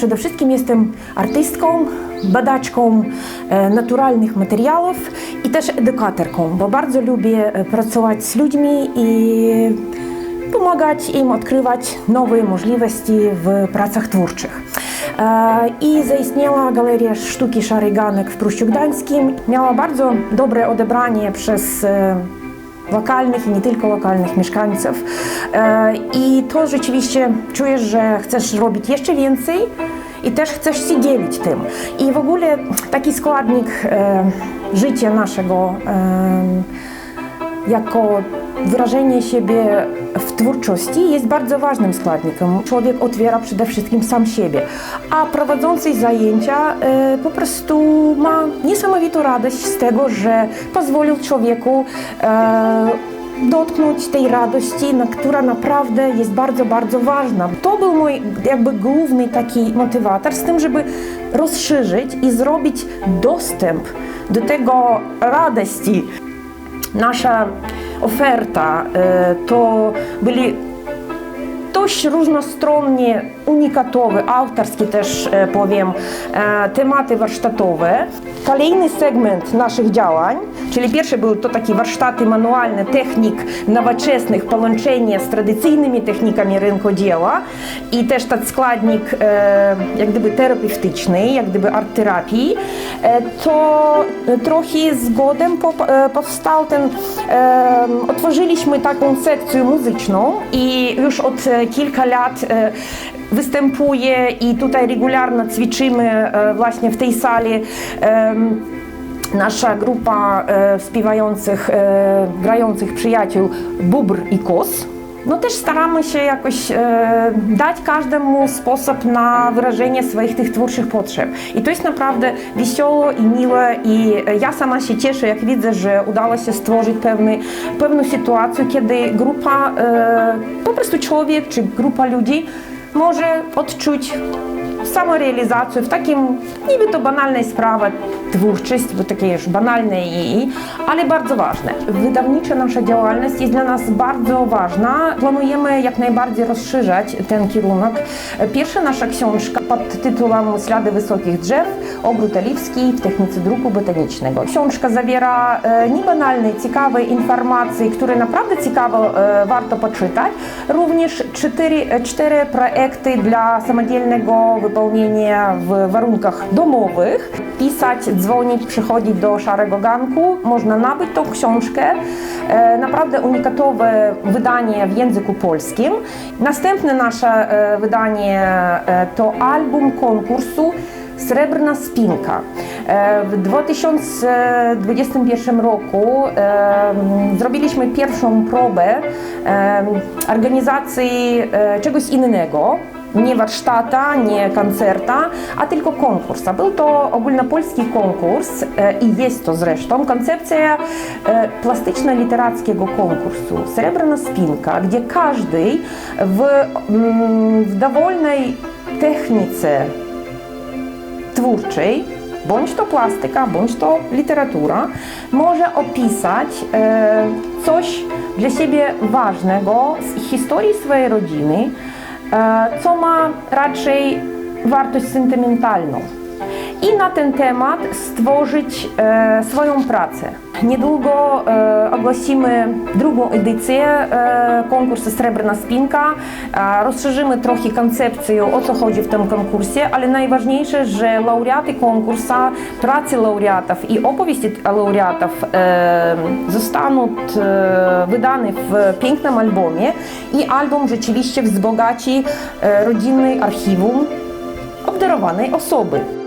przede wszystkim jestem artystką, badaczką e, naturalnych materiałów i też edukatorką, bo bardzo lubię e, pracować z ludźmi i pomagać im odkrywać nowe możliwości w pracach twórczych. E, I zaistniała Galeria Sztuki Szary Ganek w Pruściu Gdańskim. Miała bardzo dobre odebranie przez lokalnych i nie tylko lokalnych mieszkańców. E, I to rzeczywiście czujesz, że chcesz robić jeszcze więcej i też chcesz się dzielić tym. I w ogóle taki składnik e, życia naszego e, jako wyrażenie siebie w twórczości jest bardzo ważnym składnikiem. Człowiek otwiera przede wszystkim sam siebie, a prowadzący zajęcia e, po prostu ma niesamowitą radość z tego, że pozwolił człowieku e, dotknąć tej radości, na, która naprawdę jest bardzo, bardzo ważna. To był mój jakby główny taki motywator z tym, żeby rozszerzyć i zrobić dostęp do tego radości nasza oferta e, to byli dość różnostronnie, unikatowe, autorskie też e, powiem, e, tematy warsztatowe. Kolejny segment naszych działań, czyli pierwszy był to takie warsztaty manualne technik nowoczesnych, połączenie z tradycyjnymi technikami rynkodzieła i też ten składnik e, jak gdyby terapeutyczny, jak gdyby art terapii, to trochę zgodem po, powstał ten, otworzyliśmy taką sekcję muzyczną i już od kilka lat e, występuję i tutaj regularnie ćwiczymy e, właśnie w tej sali. Nasza grupa e, śpiewających, e, grających przyjaciół Bubr i Kos. No też staramy się jakoś e, dać każdemu sposób na wyrażenie swoich tych twórczych potrzeb. I to jest naprawdę wesoło i miłe i ja sama się cieszę, jak widzę, że udało się stworzyć pewny, pewną sytuację, kiedy grupa, e, po prostu człowiek czy grupa ludzi może odczuć samorealizację w takim niby to banalnej sprawie twórczość, bo takie już banalne i, ale bardzo ważne. Wydawnicza nasza działalność jest dla nas bardzo ważna. Planujemy jak najbardziej rozszerzać ten kierunek. Pierwsza nasza książka pod tytułem Ślady wysokich drzew, Ogród Oliwski w technice druku botanicznego. Książka zawiera e, niebanalne, ciekawe informacje, które naprawdę ciekawo e, warto poczytać. Również cztery, e, cztery projekty dla samodzielnego wypełnienia w warunkach domowych. Pisać, dzwonić, przychodzić do Szarego Ganku. Można nabyć tą książkę. E, Naprawdę unikatowe wydanie w języku polskim. Następne nasze e, wydanie e, to album konkursu Srebrna Spinka. W 2021 roku zrobiliśmy pierwszą próbę organizacji czegoś innego. Nie warsztata, nie koncerta, a tylko konkursa. Był to ogólnopolski konkurs e, i jest to zresztą koncepcja e, plastyczno-literackiego konkursu Srebrna Spinka, gdzie każdy w, mm, w dowolnej technice twórczej, bądź to plastyka, bądź to literatura, może opisać e, coś dla siebie ważnego z historii swojej rodziny, co ma raczej wartość sentymentalną. I na ten temat stworzyć e, swoją pracę. Niedługo e, ogłosimy drugą edycję e, konkursu Srebrna Spinka. E, rozszerzymy trochę koncepcję, o co chodzi w tym konkursie, ale najważniejsze, że laureaty konkursu, prace laureatów i opowieści laureatów e, zostaną e, wydane w pięknym albumie i album rzeczywiście wzbogaci e, rodzinny archiwum obdarowanej osoby.